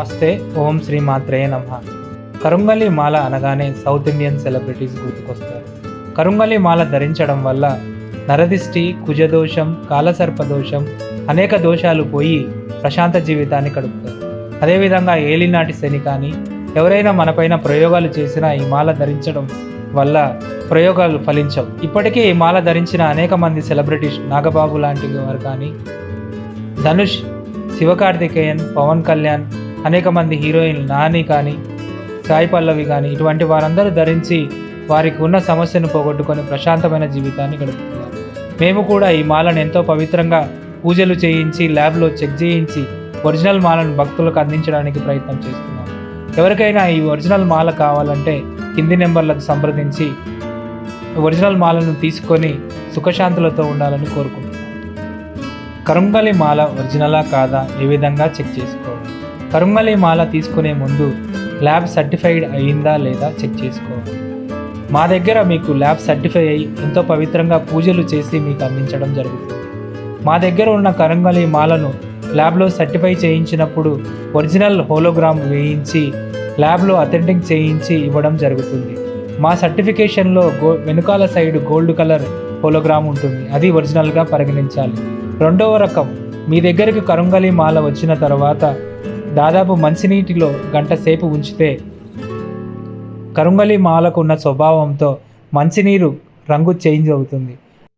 నమస్తే ఓం శ్రీ మాత్రేయ నమ. కరుంగలి మాల అనగానే సౌత్ ఇండియన్ సెలబ్రిటీస్ గుర్తుకొస్తారు. కరుంగలి మాల ధరించడం వల్ల నరదిష్టి కుజదోషం కాలసర్పదోషం అనేక దోషాలు పోయి ప్రశాంత జీవితాన్ని గడుపుతారు. అదేవిధంగా ఏలినాటి శని కానీ ఎవరైనా మనపైన ప్రయోగాలు చేసినా ఈ మాల ధరించడం వల్ల ప్రయోగాలు ఫలించవు. ఇప్పటికే ఈ మాల ధరించిన అనేక మంది సెలబ్రిటీస్ నాగబాబు లాంటి వారు కానీ ధనుష్ శివకార్తికేయన్ పవన్ కళ్యాణ్ అనేక మంది హీరోయిన్లు నాని కానీ సాయి పల్లవి కానీ ఇటువంటి వారందరూ ధరించి వారికి ఉన్న సమస్యను పోగొట్టుకొని ప్రశాంతమైన జీవితాన్ని గడుపుతున్నారు. మేము కూడా ఈ మాలను ఎంతో పవిత్రంగా పూజలు చేయించి ల్యాబ్లో చెక్ చేయించి ఒరిజినల్ మాలను భక్తులకు అందించడానికి ప్రయత్నం చేస్తున్నాం. ఎవరికైనా ఈ ఒరిజినల్ మాల కావాలంటే కింది నెంబర్లకు సంప్రదించి ఒరిజినల్ మాలను తీసుకొని సుఖశాంతులతో ఉండాలని కోరుకుంటున్నాం. కరుంగలి మాల ఒరిజినలా కాదా? ఏ విధంగా చెక్ చేసుకోవాలి? కరుంగలి మాల తీసుకునే ముందు ల్యాబ్ సర్టిఫైడ్ అయిందా లేదా చెక్ చేసుకోవాలి మా దగ్గర మీకు ల్యాబ్ సర్టిఫై అయి ఎంతో పవిత్రంగా పూజలు చేసి మీకు అందించడం జరుగుతుంది. మా దగ్గర ఉన్న కరంగలి మాలను ల్యాబ్లో సర్టిఫై చేయించినప్పుడు ఒరిజినల్ హోలోగ్రామ్ వేయించి ల్యాబ్లో అథెంటిక్ చేయించి ఇవ్వడం జరుగుతుంది. మా సర్టిఫికేషన్లో గో వెనుకాల సైడ్ గోల్డ్ కలర్ హోలోగ్రామ్ ఉంటుంది. అది ఒరిజినల్గా పరిగణించాలి. రెండవ రకం మీ దగ్గరికి కరుంగలి మాల వచ్చిన తర్వాత దాదాపు మంచినీటిలో గంట సేపు ఉంచితే కరుంగలి మాలకు ఉన్న స్వభావంతో మంచినీరు రంగు చేంజ్ అవుతుంది.